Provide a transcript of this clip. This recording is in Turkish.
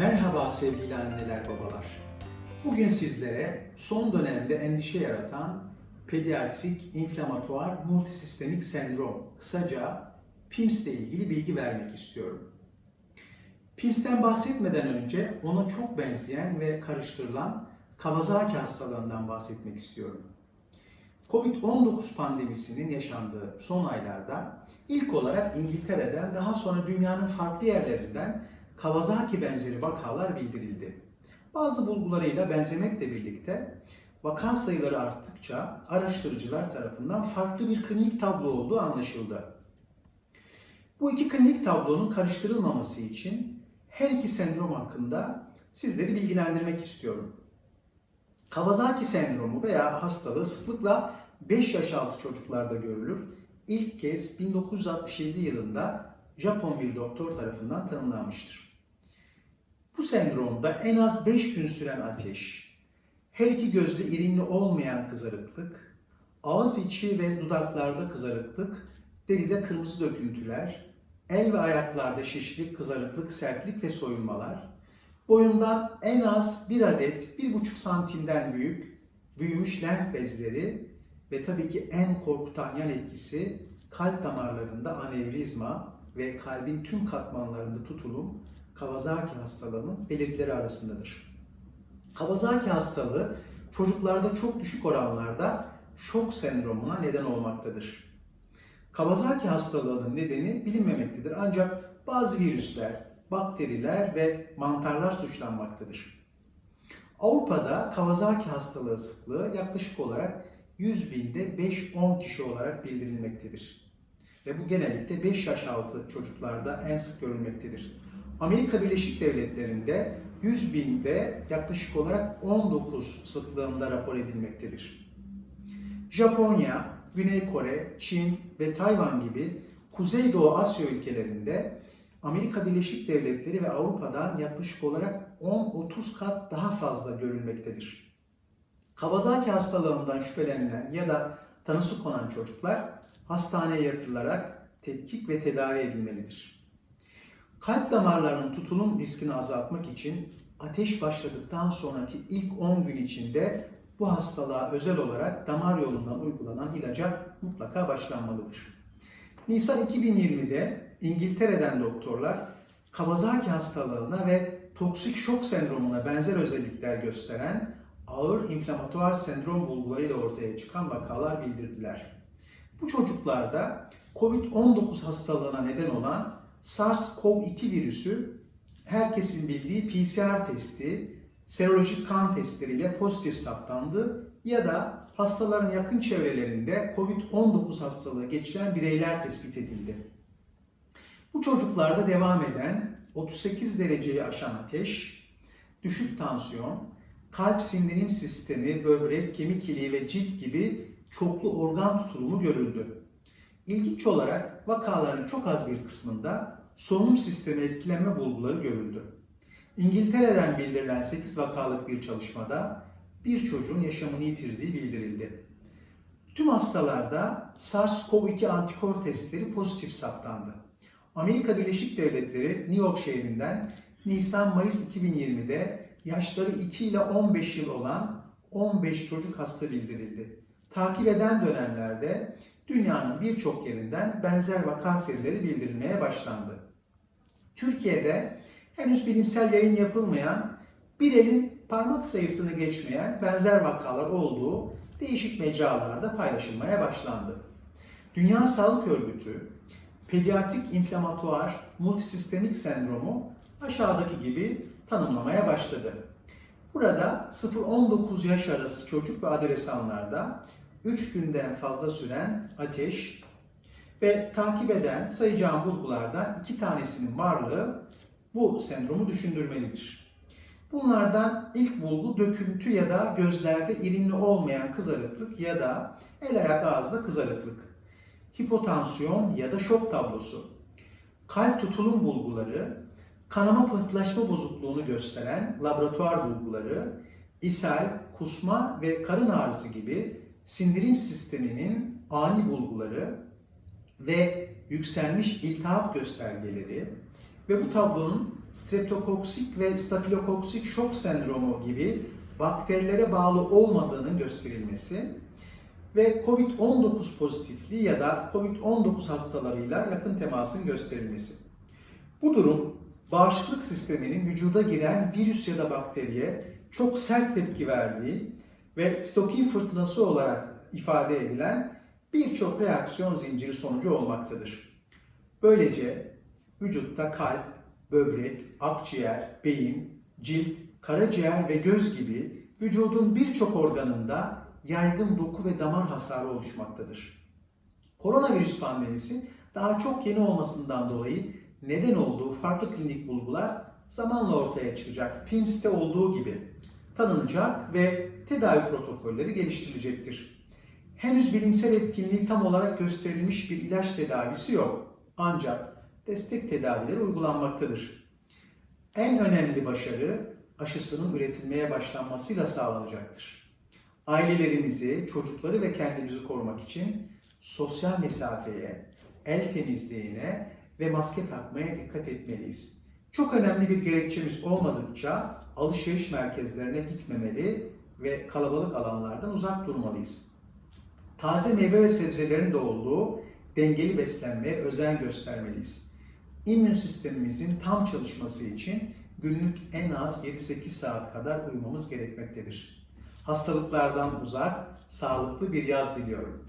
Merhaba sevgili anneler babalar. Bugün sizlere son dönemde endişe yaratan pediatrik inflamatuar multisistemik sendrom, kısaca PIMS ile ilgili bilgi vermek istiyorum. PIMS'ten bahsetmeden önce ona çok benzeyen ve karıştırılan Kawasaki hastalığından bahsetmek istiyorum. Covid-19 pandemisinin yaşandığı son aylarda ilk olarak İngiltere'den daha sonra dünyanın farklı yerlerinden Kawasaki benzeri vakalar bildirildi. Bazı bulgularıyla benzemekle birlikte vaka sayıları arttıkça araştırıcılar tarafından farklı bir klinik tablo olduğu anlaşıldı. Bu iki klinik tablonun karıştırılmaması için her iki sendrom hakkında sizleri bilgilendirmek istiyorum. Kawasaki sendromu veya hastalığı sıklıkla 5 yaş altı çocuklarda görülür. İlk kez 1967 yılında Japon bir doktor tarafından tanımlanmıştır. Bu sendromda en az 5 gün süren ateş, her iki gözde irinli olmayan kızarıklık, ağız içi ve dudaklarda kızarıklık, deride kırmızı döküntüler, el ve ayaklarda şişlik, kızarıklık, sertlik ve soyulmalar, boyundan en az bir adet 1,5 santimden büyük büyümüş lenf bezleri ve tabii ki en korkutan yan etkisi kalp damarlarında anevrizma ve kalbin tüm katmanlarında tutulum Kawasaki hastalığının belirtileri arasındadır. Kawasaki hastalığı çocuklarda çok düşük oranlarda şok sendromuna neden olmaktadır. Kawasaki hastalığının nedeni bilinmemektedir ancak bazı virüsler, bakteriler ve mantarlar suçlanmaktadır. Avrupa'da Kawasaki hastalığı sıklığı yaklaşık olarak 100 binde 5-10 kişi olarak bildirilmektedir. Ve bu genellikle 5 yaş altı çocuklarda en sık görülmektedir. Amerika Birleşik Devletleri'nde 100 binde yaklaşık olarak 19 sıklığında rapor edilmektedir. Japonya, Güney Kore, Çin ve Tayvan gibi Kuzeydoğu Asya ülkelerinde Amerika Birleşik Devletleri ve Avrupa'dan yaklaşık olarak 10-30 kat daha fazla görülmektedir. Kawasaki hastalığından şüphelenilen ya da tanısı konan çocuklar hastaneye yatırılarak tetkik ve tedavi edilmelidir. Kalp damarlarının tutulum riskini azaltmak için ateş başladıktan sonraki ilk 10 gün içinde bu hastalığa özel olarak damar yolundan uygulanan ilaca mutlaka başlanmalıdır. Nisan 2020'de İngiltere'den doktorlar Kawasaki hastalığına ve toksik şok sendromuna benzer özellikler gösteren ağır inflamatuar sendrom bulgularıyla ortaya çıkan vakalar bildirdiler. Bu çocuklarda COVID-19 hastalığına neden olan SARS-CoV-2 virüsü herkesin bildiği PCR testi, serolojik kan testleriyle pozitif saptandı ya da hastaların yakın çevrelerinde COVID-19 hastalığı geçiren bireyler tespit edildi. Bu çocuklarda devam eden 38 dereceyi aşan ateş, düşük tansiyon, kalp sindirim sistemi, böbrek, kemik iliği ve cilt gibi çoklu organ tutulumu görüldü. İlginç olarak vakaların çok az bir kısmında solunum sistemi etkilenme bulguları görüldü. İngiltere'den bildirilen 8 vakalık bir çalışmada bir çocuğun yaşamını yitirdiği bildirildi. Tüm hastalarda SARS-CoV-2 antikor testleri pozitif saptandı. Amerika Birleşik Devletleri New York şehrinden Nisan-Mayıs 2020'de yaşları 2 ile 15 yıl olan 15 çocuk hasta bildirildi. Takip eden dönemlerde dünyanın birçok yerinden benzer vaka serileri bildirilmeye başlandı. Türkiye'de henüz bilimsel yayın yapılmayan, bir elin parmak sayısını geçmeyen benzer vakalar olduğu değişik mecralarda paylaşılmaya başlandı. Dünya Sağlık Örgütü, pediatrik inflamatuar multisistemik sendromu aşağıdaki gibi tanımlamaya başladı. Burada 0-19 yaş arası çocuk ve adolesanlarda 3 günden fazla süren ateş ve takip eden sayacağım bulgulardan iki tanesinin varlığı bu sendromu düşündürmelidir. Bunlardan ilk bulgu döküntü ya da gözlerde irinli olmayan kızarıklık ya da el ayak ağızda kızarıklık. Hipotansiyon ya da şok tablosu. Kalp tutulum bulguları, kanama pıhtılaşma bozukluğunu gösteren laboratuvar bulguları, ishal, kusma ve karın ağrısı gibi sindirim sisteminin ani bulguları ve yükselmiş iltihap göstergeleri ve bu tablonun streptokoksik ve stafilokoksik şok sendromu gibi bakterilere bağlı olmadığının gösterilmesi ve COVID-19 pozitifliği ya da COVID-19 hastalarıyla yakın temasın gösterilmesi. Bu durum bağışıklık sisteminin vücuda giren virüs ya da bakteriye çok sert tepki verdiği ve stokin fırtınası olarak ifade edilen birçok reaksiyon zinciri sonucu olmaktadır. Böylece vücutta kalp, böbrek, akciğer, beyin, cilt, karaciğer ve göz gibi vücudun birçok organında yaygın doku ve damar hasarı oluşmaktadır. Koronavirüs pandemisi daha çok yeni olmasından dolayı neden olduğu farklı klinik bulgular zamanla ortaya çıkacak. PIMS'te olduğu gibi tanınacak ve tedavi protokolleri geliştirilecektir. Henüz bilimsel etkinliği tam olarak gösterilmiş bir ilaç tedavisi yok. Ancak destek tedavileri uygulanmaktadır. En önemli başarı aşısının üretilmeye başlanmasıyla sağlanacaktır. Ailelerimizi, çocukları ve kendimizi korumak için sosyal mesafeye, el temizliğine ve maske takmaya dikkat etmeliyiz. Çok önemli bir gerekçemiz olmadıkça alışveriş merkezlerine gitmemeli ve kalabalık alanlardan uzak durmalıyız. Taze meyve ve sebzelerin de olduğu dengeli beslenmeye özen göstermeliyiz. İmmün sistemimizin tam çalışması için günlük en az 7-8 saat kadar uyumamız gerekmektedir. Hastalıklardan uzak, sağlıklı bir yaz diliyorum.